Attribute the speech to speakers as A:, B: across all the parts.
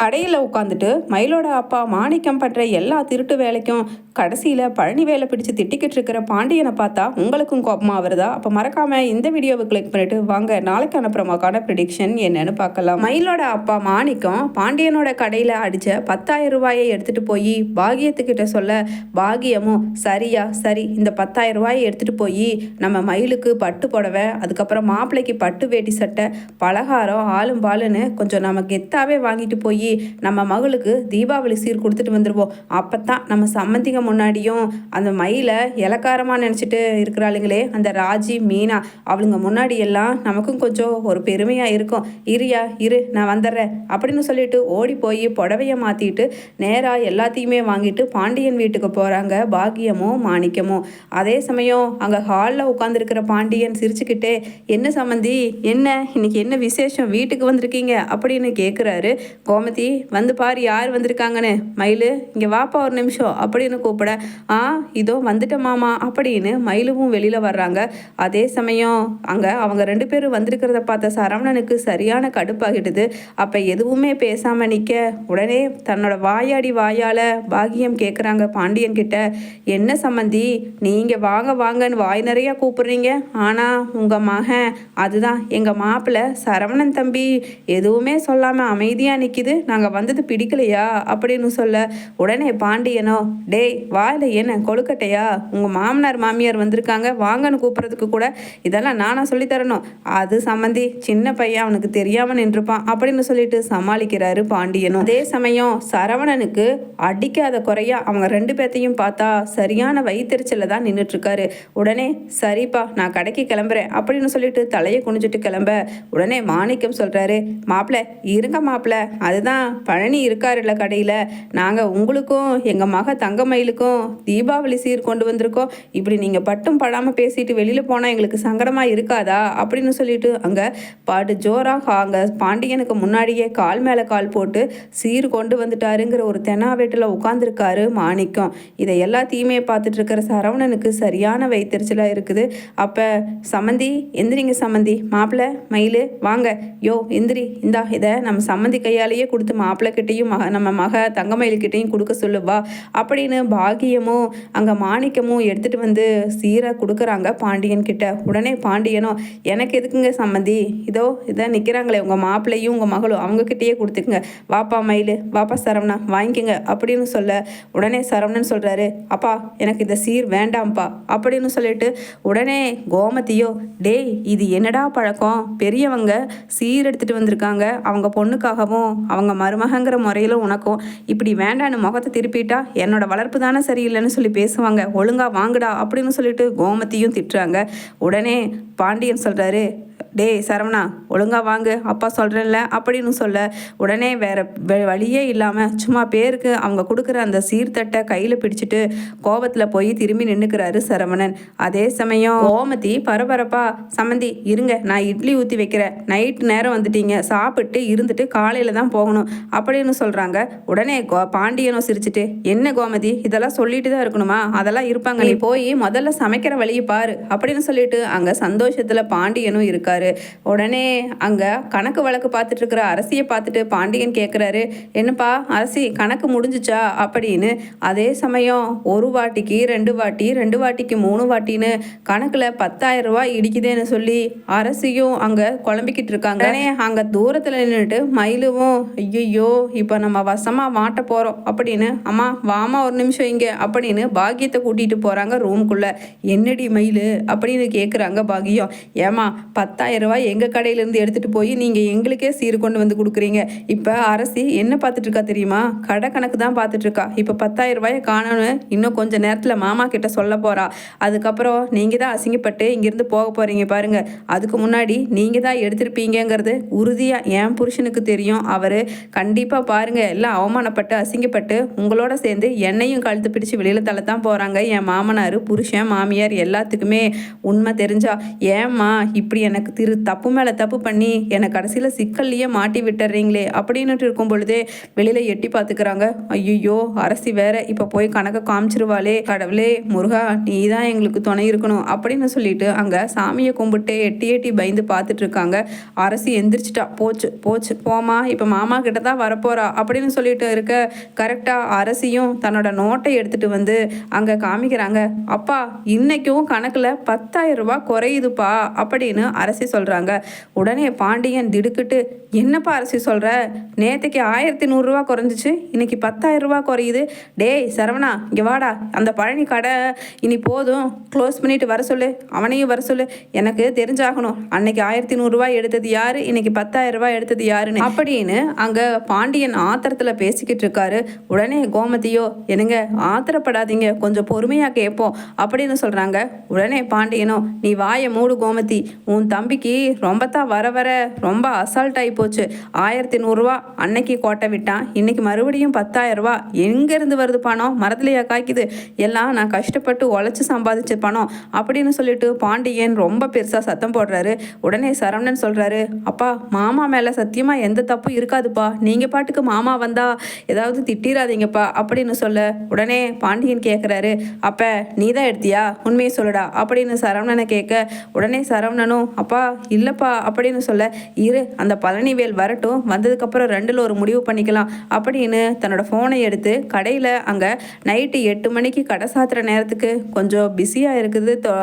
A: கடையில் உட்காந்துட்டு மயிலோட அப்பா மாணிக்கம் பண்ற எல்லா திருட்டு வேலைக்கும் கடைசியில் பழனி வேலை பிடிச்சு திட்டிக்கிட்டு இருக்கிற பாண்டியனை பார்த்தா உங்களுக்கும் கோபமாக வருதா? அப்போ மறக்காம இந்த வீடியோவை கிளிக் பண்ணிட்டு வாங்க. நாளைக்கு அனுப்புறமாக்கான ப்ரிடிக்ஷன் என்னன்னு பார்க்கலாம். மயிலோட அப்பா மாணிக்கம் பாண்டியனோட கடையில் அடித்த பத்தாயிரம் ரூபாயை எடுத்துகிட்டு போய் பாகியத்துக்கிட்ட சொல்ல பாகியமும் சரியா சரி இந்த பத்தாயிரம் ரூபாயை எடுத்துகிட்டு போய் நம்ம மயிலுக்கு பட்டு புடவை அதுக்கப்புறம் மாப்பிள்ளைக்கு பட்டு வேட்டி சட்டை பலகாரம் ஆளும் பாலுன்னு கொஞ்சம் நம்ம கெத்தாவே வாங்கிட்டு போய் நம்ம மகளுக்கு தீபாவளி சீர் கொடுத்துட்டு வந்துடுவோம் அப்போ தான் நம்ம சம்மந்திங்க முன்னாடியும் அந்த மயிலை இலக்காரமாக நினச்சிட்டு இருக்கிறாளுங்களே அந்த ராஜி மீனா அவளுங்க முன்னாடி எல்லாம் நமக்கும் கொஞ்சம் ஒரு பெருமையாக இருக்கும். இரியா இரு நான் வந்துடுறேன் அப்படின்னு சொல்லிட்டு ஓடி போய் புடவைய மாற்றிட்டு நேராக எல்லாத்தையுமே வாங்கிட்டு பாண்டியன் வீட்டுக்கு போகிறாங்க பாக்கியமும் மாணிக்கமும் அதே சமயம் அங்கே ஹாலில் உட்காந்துருக்கிற பாண்டியன் சிரிச்சுக்கிட்டே என்ன சம்மந்தி? என்ன? இன்னைக்கு என்ன விசேஷம்? வீட்டுக்கு வந்திருக்கீங்க? அப்படின்னு கேட்குறாரு கோமதி. வந்து பாரு யார் வந்திருக்காங்கன்னு? மயிலு இங்கே வாப்பா ஒரு நிமிஷம். அப்படின்னு கூப்பிட ஆ இதோ வந்துட்ட மாமா. அப்படின்னு மயிலுவும் வெளியில் வர்றாங்க. அதே சமயம் அங்கே அவங்க ரெண்டு பேரும் வந்திருக்கிறத பார்த்த சரவணனுக்கு சரியான கடுப்பாகிடுது. அப்போ எதுவுமே பேசாமல் நிற்க உடனே தன்னோட வாயாடி வாயால் பாகியம் கேட்குறாங்க பாண்டியன் கிட்ட. என்ன சம்மந்தி நீங்கள் வாங்க வாங்கன்னு வாய் நிறையா கூப்பிடுறீங்க. ஆனால் உங்கள் மகன் அதுதான் எங்கள் மாப்பிள்ளை சரவணன் தம்பி எதுவுமே சொல்லாமல் அமைதியாக நிற்கிது நாங்கள் வந்தது பிடிக்கலையா? அப்படின்னு சொல்ல உடனே பாண்டியனோ டேய் வாயில் என்ன? கொழுக்கட்டையா? உங்கள் மாமனார் மாமியார் வந்திருக்காங்க. வாங்கன்னு கூப்பிட்றதுக்கு கூட இதெல்லாம் நானாக சொல்லித் தரணும். அது சம்மந்தி சின்ன பையன் அவனுக்கு தெரியாமல் நின்றுப்பான் அப்படின்னு சொல்லிட்டு சமாளிக்கிறாரு பாண்டியனும். அதே சமயம் சரவணனுக்கு அடிக்காத குறையா அவங்க ரெண்டு பேர்த்தையும் பார்த்தா சரியான வயிற்றுச்சலில் தான் நின்றுட்டுருக்காரு உடனே சரிப்பா நான் கடைக்கு கிளம்புறேன் அப்படின்னு சொல்லிட்டு தலையை குனிஞ்சிட்டு கிளம்ப உடனே மாணிக்கம் சொல்கிறாரு மாப்பிள்ள இருங்க மாப்பிள்ள அதுதான் பழனி இருக்காருல்ல கடையில். நாங்கள் உங்களுக்கும் எங்கள் மக தங்கமயிலுக்கும் தீபாவளி சீர் கொண்டு வந்திருக்கோம். இப்படி நீங்கள் பட்டும் படாமல் பேசிட்டு வெளியில் போனால் எங்களுக்கு சங்கடமாக இருக்காதா? அப்படின்னு சொல்லிட்டு அங்கே பாட்டு ஜோராக அங்கே பாண்டியனுக்கு முன்னாடியே கால் மேலே கால் போட்டு சீர் கொண்டு வந்துட்டாருங்கிற ஒரு தெனாவேட்டில் உட்காந்துருக்காரு மாணிக்கம். இதை எல்லாத்தையுமே பார்த்துட்டு இருக்கிற சரவணனுக்கு சரியான வைத்தறிச்சலாக இருக்குது. அப்போ சம்மந்தி எந்திரிங்க சம்மந்தி மாப்பிள்ளை மயிலு வாங்க. யோ எந்திரி இந்தா இதை நம்ம சம்மந்தி கையாலேயே கொடுத்து மாப்பிள்ளைக்கிட்டையும் மக நம்ம மக தங்கமயில்கிட்டையும் கொடுக்க சொல்லுவா. அப்படின்னு பாகியமும் அங்கே மாணிக்கமும் எடுத்துகிட்டு வந்து சீரை கொடுக்குறாங்க பாண்டியன் கிட்ட. உடனே பாண்டியனும் எனக்கு எதுக்குங்க சம்மந்தி? இதோ இதை நிற்கிறாங்களே உங்கள் மாப்பிள்ளையும் உங்கள் மகளும். அவங்கக்கிட்டேயே கொடுத்துக்குங்க. வாப்பா மயிலு வாப்பா சரவணா வாங்கிக்கோங்க அப்படின்னு சொல்ல உடனே சரவணன் சொல்கிறாரு அப்பா எனக்கு இந்த சீர் வேண்டாம்ப்பா அப்படின்னு சொல்லிட்டு உடனே கோமதியோ டேய் இது என்னடா பழக்கம்? பெரியவங்க சீர் எடுத்துகிட்டு வந்திருக்காங்க. அவங்க பொண்ணுக்காகவும் அவங்க மருமகங்கிற முறையில் உனக்கும் இப்படி வேண்டான்னு முகத்தை திருப்பிட்டா என்னோட வளர்ப்பு தானே சரியில்லைன்னு சொல்லி பேசுவாங்க. ஒழுங்காக வாங்குடா அப்படின்னு சொல்லிட்டு கோமதியும் திட்டுறாங்க. உடனே பாண்டியன் சொல்கிறாரு டேய் சரவணா ஒழுங்கா வாங்கு அப்பா சொல்கிறேன்ல அப்படின்னு சொல்ல உடனே வேறு வழியே இல்லாமல் சும்மா பேருக்கு அவங்க கொடுக்குற அந்த சீர்தட்டை கையில் பிடிச்சிட்டு கோபத்தில் போய் திரும்பி நின்றுக்கிறாரு சரவணன். அதே சமயம் கோமதி பரபரப்பா சம்மந்தி இருங்க நான் இட்லி ஊற்றி வைக்கிறேன். நைட் நேரம் வந்துட்டீங்க சாப்பிட்டு இருந்துட்டு காலையில் தான் போகணும் அப்படின்னு சொல்கிறாங்க உடனே கோ பாண்டியனும் சிரிச்சிட்டு என்ன கோமதி இதெல்லாம் சொல்லிட்டு தான் இருக்கணுமா? அதெல்லாம் இருப்பாங்க நீ போய் முதல்ல சமைக்கிற வழியை பாரு அப்படின்னு சொல்லிட்டு அங்கே சந்தோஷத்தில் பாண்டியனும் இருக்கார். உடனே அங்கே கணக்கு வழக்கு பார்த்துட்டு இருக்கிற அரசியை பார்த்துட்டு பாண்டியன் கேட்குறாரு என்னப்பா அரசி கணக்கு முடிஞ்சுச்சா? அப்படின்னு. அதே சமயம் ஒரு வாட்டிக்கு ரெண்டு வாட்டி ரெண்டு வாட்டிக்கு மூணு வாட்டின்னு கணக்கில் பத்தாயிரம் ரூபாய் இடிக்குதேன்னு சொல்லி அரசியும் அங்கே குழம்பிக்கிட்டு இருக்காங்க. உடனே அங்கே தூரத்தில் நின்றுட்டு மயிலுவும் ஐயோ இப்போ நம்ம வசமாக மாட்ட போகிறோம் அப்படின்னு அம்மா வாமா ஒரு நிமிஷம் இங்கே அப்படின்னு பாக்கியத்தை கூட்டிகிட்டு போகிறாங்க ரூம்குள்ளே. என்னடி மயில்? அப்படின்னு கேட்குறாங்க பாக்கியம். ஏமா பத்து ரூபாய் எங்கள் கடையிலேருந்து எடுத்துகிட்டு போய் நீங்கள் எங்களுக்கே சீர் கொண்டு வந்து கொடுக்குறீங்க. இப்போ அரசி என்ன பார்த்துட்ருக்கா தெரியுமா? கடை கணக்கு தான் பார்த்துட்ருக்கா. இப்போ பத்தாயிரம் ரூபாயை காணோன்னு இன்னும் கொஞ்சம் நேரத்தில் மாமா கிட்ட சொல்ல போகிறா அதுக்கப்புறம் நீங்கள் தான் அசிங்கப்பட்டு இங்கேருந்து போக போகிறீங்க பாருங்கள் அதுக்கு முன்னாடி நீங்கள் தான் எடுத்திருப்பீங்கங்கிறது உறுதியாக என் புருஷனுக்கு தெரியும். அவர் கண்டிப்பாக பாருங்கள் எல்லாம் அவமானப்பட்டு அசிங்கப்பட்டு உங்களோட சேர்ந்து என்னையும் கழுத்து பிடிச்சி வெளியில் தள்ள தான் போகிறாங்க என் மாமனார் புருஷன் மாமியார் எல்லாத்துக்குமே உண்மை தெரிஞ்சா ஏம்மா இப்படி எனக்கு திரு தப்பு மேலே தப்பு பண்ணி என்னை கடைசியில் சிக்கல்லையே மாட்டி விட்டுறீங்களே அப்படின்னுட்டு இருக்கும் பொழுதே வெளியில் எட்டி பார்த்துக்கிறாங்க. ஐயோ அரசி வேற இப்போ போய் கணக்கை காமிச்சிருவாளே. கடவுளே முருகா நீ தான் எங்களுக்கு துணை இருக்கணும் அப்படின்னு சொல்லிட்டு அங்கே சாமியை கும்பிட்டு எட்டி எட்டி பயந்து பார்த்துட்டு இருக்காங்க அரசி எந்திரிச்சிட்டா போச்சு போச்சு போமா இப்போ மாமா கிட்ட தான் வரப்போறா அப்படின்னு சொல்லிட்டு இருக்க கரெக்டாக அரசியும் தன்னோட நோட்டை எடுத்துட்டு வந்து அங்கே காமிக்கிறாங்க. அப்பா இன்னைக்கும் கணக்கில் பத்தாயிரம் ரூபாய் குறையுதுப்பா அப்படின்னு அரசு அரசி சொல்கிறாங்க உடனே பாண்டியன் திடுக்கிட்டு என்னப்பா அரசி சொல்கிற நேற்றுக்கு ஆயிரத்தி நூறுரூவா குறைஞ்சிச்சு இன்னைக்கு பத்தாயிரம் குறையுது. டேய் சரவணா இங்கே வாடா. அந்த பழனி கடை இனி போதும். க்ளோஸ் பண்ணிட்டு வர சொல்லு. அவனையும் வர சொல்லு. எனக்கு தெரிஞ்சாகணும். அன்னைக்கு ஆயிரத்தி நூறுரூவா எடுத்தது யாரு? இன்னைக்கு பத்தாயிரம் ரூபாய் எடுத்தது யாருன்னு. அப்படின்னு அங்கே பாண்டியன் ஆத்திரத்தில் பேசிக்கிட்டு இருக்காரு. உடனே கோமதியோ என்னங்க ஆத்திரப்படாதீங்க. கொஞ்சம் பொறுமையாக கேட்போம் அப்படின்னு சொல்கிறாங்க உடனே பாண்டியனோ நீ வாயை மூடு கோமதி. உன் தம்பிக்கு ரொம்ப தான் வர வர ரொம்ப அசால்ட் ஆகி போச்சு. ஆயிரத்தி நூறுரூவா அன்னைக்கு கோட்டை விட்டான். இன்னைக்கு மறுபடியும் பத்தாயிரரூவா எங்கேருந்து வருது பணம்? மரத்துலையா காய்க்குது. எல்லாம் நான் கஷ்டப்பட்டு உழைச்சி சம்பாதிச்ச பணம் அப்படின்னு சொல்லிட்டு பாண்டியன் ரொம்ப பெருசாக சத்தம் போடுறாரு. உடனே சரவணன் சொல்கிறாரு அப்பா மாமா மேலே சத்தியமாக எந்த தப்பும் இருக்காதுப்பா. நீங்கள் பாட்டுக்கு மாமா வந்தால் ஏதாவது திட்டிராதீங்கப்பா அப்படின்னு சொல்ல உடனே பாண்டியன் கேட்குறாரு அப்போ நீ தான் எடுத்தியா? உண்மையை சொல்லுடா அப்படின்னு சரவணனை கேட்க உடனே சரவணனும் அப்பா அப்பா இல்லைப்பா அப்படின்னு சொல்ல இரு அந்த பழனிவேல் வரட்டும் வந்ததுக்கப்புறம் ரெண்டில் ஒரு முடிவு பண்ணிக்கலாம் அப்படின்னு தன்னோட ஃபோனை எடுத்து கடையில் அங்கே நைட்டு எட்டு மணிக்கு கடை சாத்துற நேரத்துக்கு கொஞ்சம் பிஸியாக இருக்குது தொ-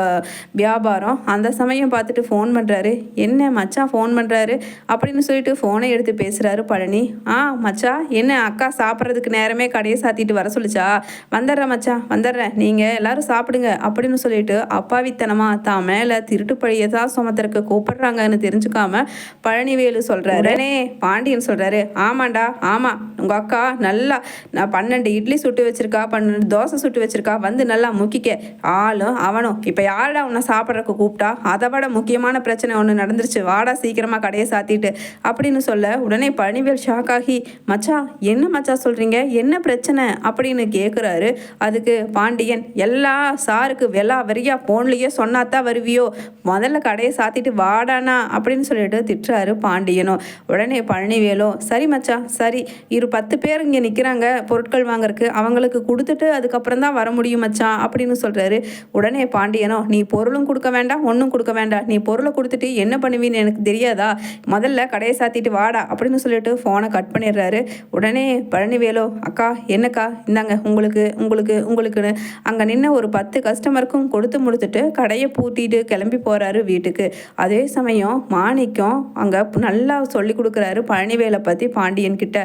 A: வியாபாரம். அந்த சமயம் பார்த்துட்டு ஃபோன் பண்ணுறாரு என்ன மச்சான் ஃபோன் பண்ணுறாரு அப்படின்னு சொல்லிட்டு ஃபோனை எடுத்து பேசுகிறாரு பழனி. ஆ மச்சா என்ன அக்கா சாப்பிட்றதுக்கு நேரமே கடையை சாத்திட்டு வர சொல்லுச்சா? வந்துடுறேன் மச்சான் வந்துடுறேன். நீங்கள் எல்லோரும் சாப்பிடுங்க அப்படின்னு சொல்லிட்டு அப்பாவித்தனமாக தான் மேலே திருட்டுப்பழியை தான் சுமத்துறக்கு கூப்பிடுறாங்கன்னு தெரிஞ்சுக்காம பழனிவேலு சொல்கிறாரு உடனே பாண்டியன் சொல்கிறாரு ஆமாண்டா ஆமாம் உங்கள் அக்கா நல்லா நான் பன்னெண்டு இட்லி சுட்டு வச்சிருக்கா பன்னெண்டு தோசை சுட்டு வச்சிருக்கா வந்து நல்லா முக்கிக்க. ஆளும் அவனும் இப்போ யாரடா உன்னை சாப்பிட்றக்கு கூப்பிட்டா? அதை விட முக்கியமான பிரச்சனை ஒன்று நடந்துருச்சு வாடா சீக்கிரமாக கடையை சாத்திட்டு அப்படின்னு சொல்ல உடனே பழனிவேல் ஷாக் ஆகி மச்சான் என்ன மச்சான் சொல்கிறீங்க என்ன பிரச்சனை? அப்படின்னு கேட்குறாரு அதுக்கு பாண்டியன் எல்லா சாருக்கு வெலா வரியா ஃபோன்லேயே சொன்னாதான் வருவியோ? முதல்ல கடையை சாத்திட்டு வாடானா அப்படின்னு சொல்லிட்டு திட்டுறாரு பாண்டியனும் உடனே பழனிவேலும் சரி மச்சா சரி. இரு பத்து பேர் இங்கே நிற்கிறாங்க பொருட்கள் வாங்குறதுக்கு அவங்களுக்கு கொடுத்துட்டு அதுக்கப்புறம் தான் வர முடியும் மச்சான் அப்படின்னு சொல்கிறாரு உடனே பாண்டியனோ நீ பொருளும் கொடுக்க வேண்டாம் ஒன்றும் கொடுக்க வேண்டாம். நீ பொருளை கொடுத்துட்டு என்ன பண்ணுவீன்னு எனக்கு தெரியாதா? முதல்ல கடையை சாத்திட்டு வாடா அப்படின்னு சொல்லிட்டு ஃபோனை கட் பண்ணிடுறாரு. உடனே பழனிவேலோ அக்கா என்னக்கா? இந்தாங்க உங்களுக்கு உங்களுக்கு உங்களுக்குன்னு. அங்கே நின்று ஒரு பத்து கஸ்டமருக்கும் கொடுத்து முடிச்சுட்டு கடையை பூட்டிட்டு கிளம்பி போகிறாரு வீட்டுக்கு. அதே சமயம் மாணிக்கம் அங்கே நல்லா சொல்லி கொடுக்குறாரு பழனிவேலை பற்றி பாண்டியன் கிட்ட.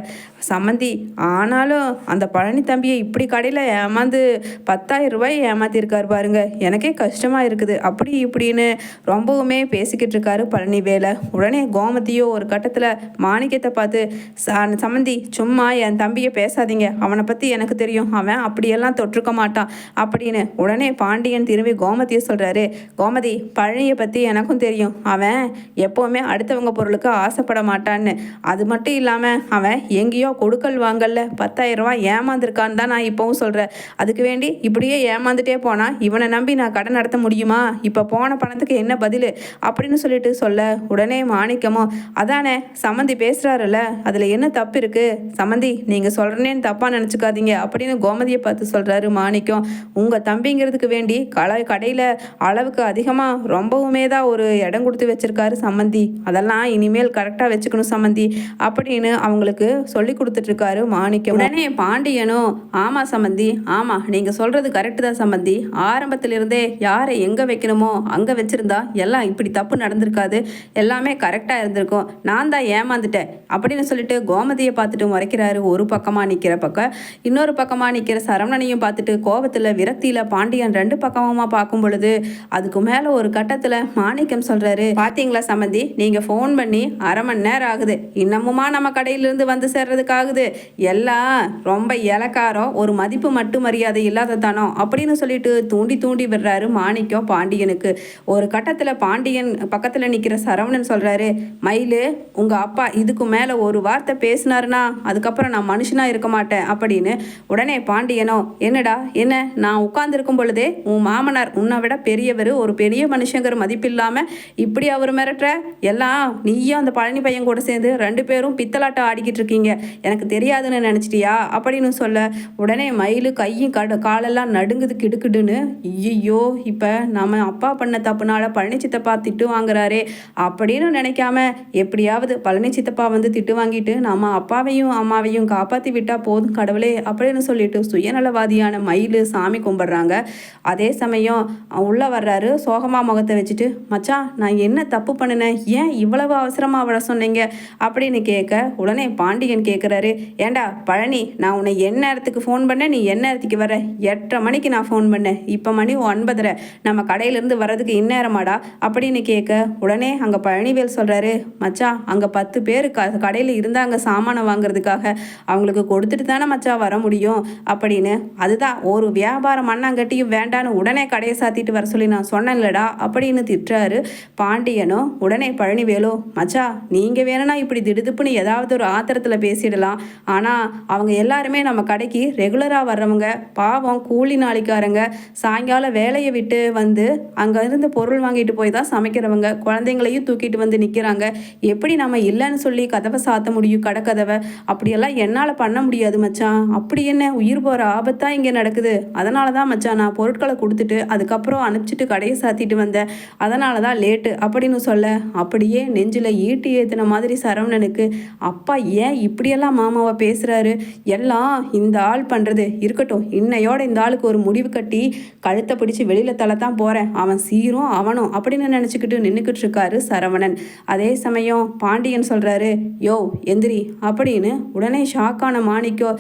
A: சம்மந்தி ஆனாலும் அந்த பழனி தம்பியை இப்படி கடையில் ஏமாந்து பத்தாயிரம் ரூபாய் ஏமாத்திருக்காரு பாருங்க. எனக்கே கஷ்டமாக இருக்குது. அப்படி இப்படின்னு ரொம்பவுமே பேசிக்கிட்டு இருக்காரு பழனிவேலை. உடனே கோமதியோ ஒரு கட்டத்தில் மாணிக்கத்தை பார்த்து "ச- சம்மந்தி சும்மா என் தம்பியை பேசாதீங்க. அவனை பற்றி எனக்கு தெரியும். அவன் அப்படியெல்லாம் தொற்றுக்க மாட்டான். அப்படின்னு உடனே பாண்டியன் திரும்பி கோமதியை சொல்கிறாரு கோமதி பழனியை பற்றி எனக்கும் தெரியும். அவன் எப்போவுமே அடுத்தவங்க பொருளுக்கு ஆசைப்பட மாட்டான்னு. அது மட்டும் இல்லாமல் அவன் எங்கேயோ கொடுக்கல் வாங்கல்ல. பத்தாயிரம் ஏமாந்துருக்கான்னு தான் நான் இப்போவும் சொல்கிறேன் அதுக்கு வேண்டி இப்படியே ஏமாந்துட்டே போனால் இவனை நம்பி நான் கடன் நடத்த முடியுமா? இப்போ போன பணத்துக்கு என்ன பதில்? அப்படின்னு சொல்லிட்டு சொல்ல உடனே மாணிக்கமோ அதானே சம்மந்தி பேசுகிறாருல்ல அதில் என்ன தப்பு இருக்குது சம்மந்தி நீங்கள் சொல்கிறேன்னு தப்பாக நினச்சிக்காதீங்க. அப்படின்னு கோமதியை பார்த்து சொல்கிறாரு மாணிக்கம். உங்கள் தம்பிங்கிறதுக்கு வேண்டி கலை கடையில் அளவுக்கு அதிகமாக ரொம்பவுமே தான் ஒரு இடம் கொடுத்து வச்சிருக்காரு சம்மந்தி அதெல்லாம் இனிமேல் கரெக்டாக வச்சுக்கணும் சம்மந்தி அப்படின்னு அவங்களுக்கு சொல்லி கொடுத்துட்ருக்காரு மாணிக்கம். உடனே பாண்டியனும் ஆமாம் சம்மந்தி ஆமாம் நீங்கள் சொல்கிறது கரெக்டு தான் சம்மந்தி ஆரம்பத்திலிருந்தே யாரை எங்கே வைக்கணுமோ அங்கே வச்சுருந்தா எல்லாம் இப்படி தப்பு நடந்திருக்காது. எல்லாமே கரெக்டாக இருந்திருக்கும். நான் தான் ஏமாந்துட்டேன். அப்படின்னு சொல்லிட்டு கோமதியை பார்த்துட்டு முறைக்கிறாரு ஒரு பக்கமாக நிற்கிற பக்கம். இன்னொரு பக்கமாக நிற்கிற சரவணனையும் பார்த்துட்டு கோபத்தில் விரக்தியில் பாண்டியன் ரெண்டு பக்கமாக பார்க்கும் பொழுது அதுக்கு மேலே ஒரு கட்டத்தில் மாணிக்கம் சொல்கிறாரு பார்த்தீங்களா சம்மந்தி நீங்கள் ஃபோன் பண்ணி அரை மணி நேரம் ஆகுது. இன்னமுமா நம்ம கடையிலிருந்து வந்து சேர்றதுக்காகுது. எல்லாம் ரொம்ப இலக்காரம் ஒரு மதிப்பு மட்டும் மரியாதை இல்லாத தானோ அப்படின்னு சொல்லிட்டு தூண்டி தூண்டி விடுறாரு மாணிக்கம் பாண்டியனுக்கு. ஒரு கட்டத்தில் பாண்டியன் பக்கத்தில் நிற்கிற சரவணன் சொல்கிறாரு மயிலு உங்கள் அப்பா இதுக்கு மேலே ஒரு வார்த்தை பேசினாருன்னா அதுக்கப்புறம் நான் மனுஷனாக இருக்க மாட்டேன் அப்படின்னு உடனே பாண்டியனோ என்னடா என்ன? நான் உட்காந்துருக்கும் பொழுதே உன் மாமனார் உன்னை விட பெரியவர் ஒரு பெரிய மனுஷங்கிற மதிப்பு இல்லாமல் இப்படி அவர் மிரட்டுற? எல்லாம் நீயும் அந்த பழனி பையன் கூட சேர்ந்து ரெண்டு பேரும் பித்தலாட்டம் ஆடிக்கிட்டு இருக்கீங்க. எனக்கு தெரியாதுன்னு நினச்சிட்டியா? அப்படின்னு சொல்ல உடனே மயில் கையும் கட காலெல்லாம் நடுங்குது கிடுக்கிடுன்னு ஐயோ இப்போ நம்ம அப்பா பண்ண தப்புனால பழனி சித்தப்பா திட்டு வாங்குறாரே அப்படின்னு நினைக்காம எப்படியாவது பழனி சித்தப்பா வந்து திட்டு வாங்கிட்டு நம்ம அப்பாவையும் அம்மாவையும் காப்பாற்றி விட்டால் போதும் கடவுளே அப்படின்னு சொல்லிட்டு சுயநலவாதியான மயில் சாமி கும்பிட்றாங்க. அதே சமயம் உள்ளே வர்றாரு சோகமா முகத்தை வச்சுட்டு மச்சான் நான் என்ன தப்பு பண்ணினேன்? ஏன் இவ்வளவு அவசரமாக அவளை சொன்னீங்க? அப்படின்னு கேட்க உடனே பாண்டியன் கேட்குறாரு ஏண்டா பழனி நான் உன்னை என்ன நேரத்துக்கு ஃபோன் பண்ணேன் நீ என்ன நேரத்துக்கு வர எட்டரை மணிக்கு நான் ஃபோன் பண்ணேன். இப்போ மணி ஒன்பதரை. நம்ம கடையிலேருந்து வர்றதுக்கு இந்நேரமாடா? அப்படின்னு கேட்க உடனே அங்கே பழனிவேல் சொல்கிறாரு மச்சான் அங்கே பத்து பேர் க கடையில் இருந்தாங்க சாமானை வாங்குறதுக்காக. அவங்களுக்கு கொடுத்துட்டு தானே மச்சா வர முடியும்? அப்படின்னு அதுதான் ஒரு வியாபாரம் மண்ணாங்கட்டியும் வேண்டான்னு உடனே கடையை சாத்திட்டு வர சொல்லி நான் சொன்னேன்லடா அப்படின்னு திட்டுறாரு. பாண்டியனோ உடனே பழனிவேலு மச்சா நீங்கள் வேணும்னா இப்படி திடுதுப்புன்னு ஏதாவது ஒரு ஆத்திரத்தில் பேசிடலாம். ஆனால் அவங்க எல்லாருமே நம்ம கடைக்கு ரெகுலராக வர்றவங்க பாவம் கூலி நாளிக்காரங்க. சாயங்காலம் வேலையை விட்டு வந்து அங்கேருந்து பொருள் வாங்கிட்டு போய் தான் சமைக்கிறவங்க. குழந்தைங்களையும் தூக்கிட்டு வந்து நிற்கிறாங்க எப்படி நம்ம இல்லைன்னு சொல்லி கதவை சாத்த முடியும் கடைக்கதவை? அப்படியெல்லாம் என்னால் பண்ண முடியாது மச்சான் அப்படி என்ன? உயிர் போகிற ஆபத்தாக இங்கே நடக்குது. அதனால தான் மச்சான் நான் பொருட்களை கொடுத்துட்டு அதுக்கப்புறம் அனுப்பிச்சிட்டு கடையை சாத்திட்டு வந்தேன். அதனால தான் கேட்டு அப்படின்னு சொல்ல அப்படியே நெஞ்சில் ஈட்டி ஏற்றின மாதிரி சரவணனுக்கு அப்பா ஏன் இப்படியெல்லாம் மாமாவை பேசுகிறாரு எல்லாம் இந்த ஆள் பண்ணுறது இருக்கட்டும் இன்னையோட இந்த ஆளுக்கு ஒரு முடிவு கட்டி கழுத்தை பிடிச்சி வெளியில் தலை தான் போகிறேன் அவன் சீரும் அவனும் அப்படின்னு நினச்சிக்கிட்டு நின்றுக்கிட்டு இருக்காரு சரவணன். அதே சமயம் பாண்டியன் சொல்கிறாரு யோ எந்திரி அப்படின்னு உடனே ஷாக்கான மாணிக்கோ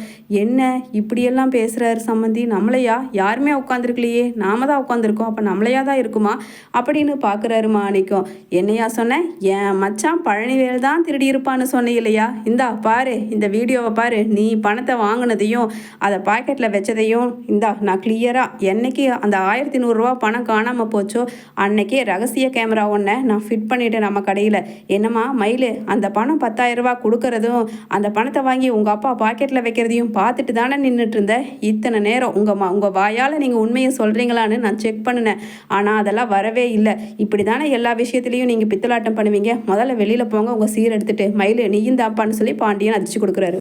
A: என்ன இப்படியெல்லாம் பேசுகிறாரு சம்மந்தி நம்மளையா? யாருமே உட்காந்துருக்கலையே நாம தான் உட்காந்துருக்கோம் அப்போ நம்மளையா தான் இருக்குமா? அப்படின்னு பார்க்குறாருமா மாணிக்கம். என்னையா சொன்னேன் என் மச்சான் பழனிவேல் தான் திருடி இருப்பான்னு சொன்னேன் இல்லையா இந்தா பாரு இந்த வீடியோவை பாரு. நீ பணத்தை வாங்கினதையும் அதை பாக்கெட்டில் வச்சதையும் இந்தா நான் கிளியராக என்னைக்கு அந்த ஆயிரத்தி நூறுரூவா பணம் காணாமல் போச்சோ அன்னைக்கே ரகசிய கேமரா ஒன்றை நான் ஃபிட் பண்ணிட்டேன் நம்ம கடையில். என்னம்மா மயில் அந்த பணம் பத்தாயிரரூபா கொடுக்கறதும் அந்த பணத்தை வாங்கி உங்கள் அப்பா பாக்கெட்டில் வைக்கிறதையும் பார்த்துட்டு தானே நின்றுட்டு இருந்தேன் இத்தனை நேரம் உங்கள் மா உங்கள் வாயால் நீங்கள் உண்மையை சொல்கிறீங்களான்னு நான் செக் பண்ணினேன். ஆனால் அதெல்லாம் வரவே இல்லை. இப்படி தானே எல்லா விஷயத்துலையும் நீங்கள் பித்தலாட்டம் பண்ணுவீங்க. முதல்ல வெளியில் போங்க உங்கள் சீர் எடுத்துட்டு மயில் நீயும் தாப்பான்னு சொல்லி பாண்டியன் அதிர்ச்சி கொடுக்குறாரு.